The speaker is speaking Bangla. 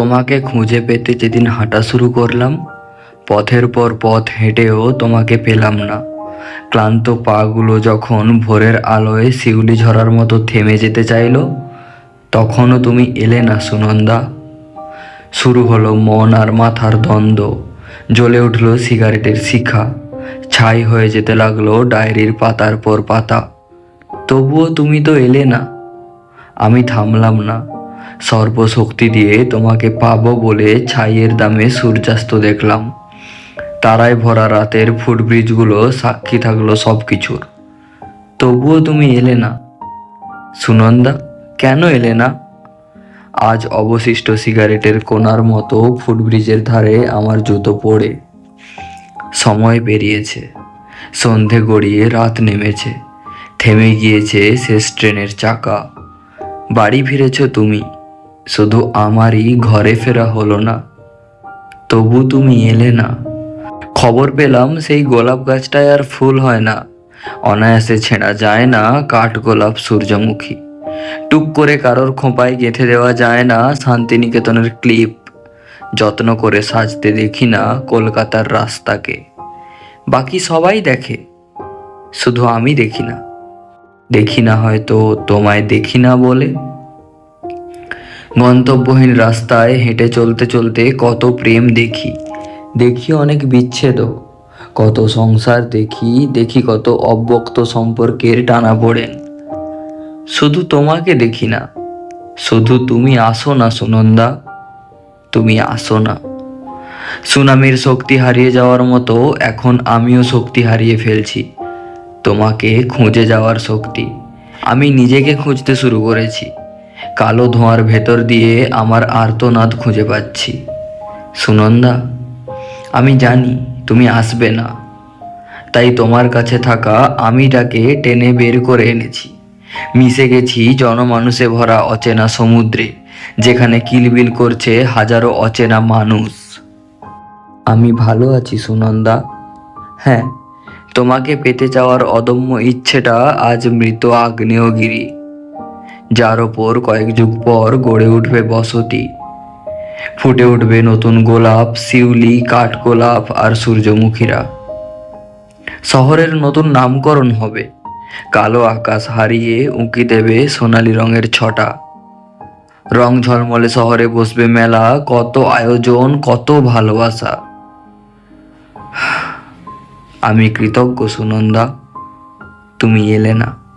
তোমাকে খুঁজে পেতে যেদিন হাঁটা শুরু করলাম, পথের পর পথ হেঁটেও তোমাকে পেলাম না। ক্লান্ত পাগুলো যখন ভোরের আলোয় শিউলি ঝরার মতো থেমে যেতে চাইলো, তখনও তুমি এলে না সুনন্দা। শুরু হলো মন আর মাথার দ্বন্দ্ব, জ্বলে উঠল সিগারেটের শিখা, ছাই হয়ে যেতে লাগল ডায়েরির পাতার পর পাতা। তবুও তুমি তো এলে না, আমি থামলাম না। সর্বশক্তি দিয়ে তোমাকে পাবো বলে ছাইয়ের দামে সূর্যাস্ত দেখলাম। তারায় ভরা রাতের ফুটব্রিজগুলো সাক্ষী থাকল সব কিছুর তবুও তুমি এলে না। সুনন্দা, কেন এলে না? আজ অবশিষ্ট সিগারেটের কোনার মতো ফুটব্রিজের ধারে আমার জুতো পড়ে। সময় পেরিয়েছে। সন্ধে গড়িয়ে রাত নেমেছে। থেমে গিয়েছে শেষ ট্রেনের চাকা। বাড়ি ফিরেছ তুমি। শুধু আমারই ঘরে ফেরা হলো না, তবু তুমি এলে না। খবর পেলাম সেই গোলাপ গাছটায় আর ফুল হয় না। অনায়াসে ছেঁড়া যায় না কাঠ গোলাপ সূর্যমুখী। টুক করে কারোর খোঁপায় গেঁথে দেওয়া যায় না শান্তিনিকেতনের ক্লিপ। যত্ন করে সাজতে দেখি না কলকাতার রাস্তাকে। বাকি সবাই দেখে, শুধু আমি দেখি না। দেখি না হয়তো তোমায় দেখি না বলে। গন্তব্যহীন রাস্তায় হেঁটে চলতে চলতে কত প্রেম দেখি। দেখি অনেক বিচ্ছেদও। কত সংসার দেখি দেখি কত অব্যক্ত সম্পর্কের টানা পড়েন। শুধু তোমাকে দেখি না, শুধু তুমি আসো না সুনন্দা, তুমি আসো না। সুনামির শক্তি হারিয়ে যাওয়ার মতো এখন আমিও শক্তি হারিয়ে ফেলছি, তোমাকে খুঁজে যাওয়ার শক্তি। আমি নিজেকে খুঁজতে শুরু করেছি। কালো ধোঁয়ার ভেতর দিয়ে আমার আর্তনাদ খুঁজে পাচ্ছি। সুনন্দা, আমি জানি তুমি আসবে না। তাই তোমার কাছে থাকা আমিটাকে টেনে বের করে এনেছি। মিশে গেছি জনমানুষে ভরা অচেনা সমুদ্রে, যেখানে কিলবিল করছে হাজারো অচেনা মানুষ। আমি ভালো আছি, সুনন্দা। হ্যাঁ তোমাকে পেতে যাওয়ার অদম্য ইচ্ছেটা আজ মৃত আগ্নেয়গিরি। যার ওপর কয়েক যুগ পর গড়ে উঠবে বসতি। ফুটে উঠবে নতুন গোলাপ, শিউলি, কাঠগোলাপ আর সূর্যমুখীরা। শহরের নতুন নামকরণ হবে। কালো আকাশ হারিয়ে উঁকি দেবে সোনালি রঙের ছটা। রং ঝলমলে শহরে বসবে মেলা, কত আয়োজন, কত ভালোবাসা। আমি কৃতজ্ঞ সুনন্দা, তুমি এলে না।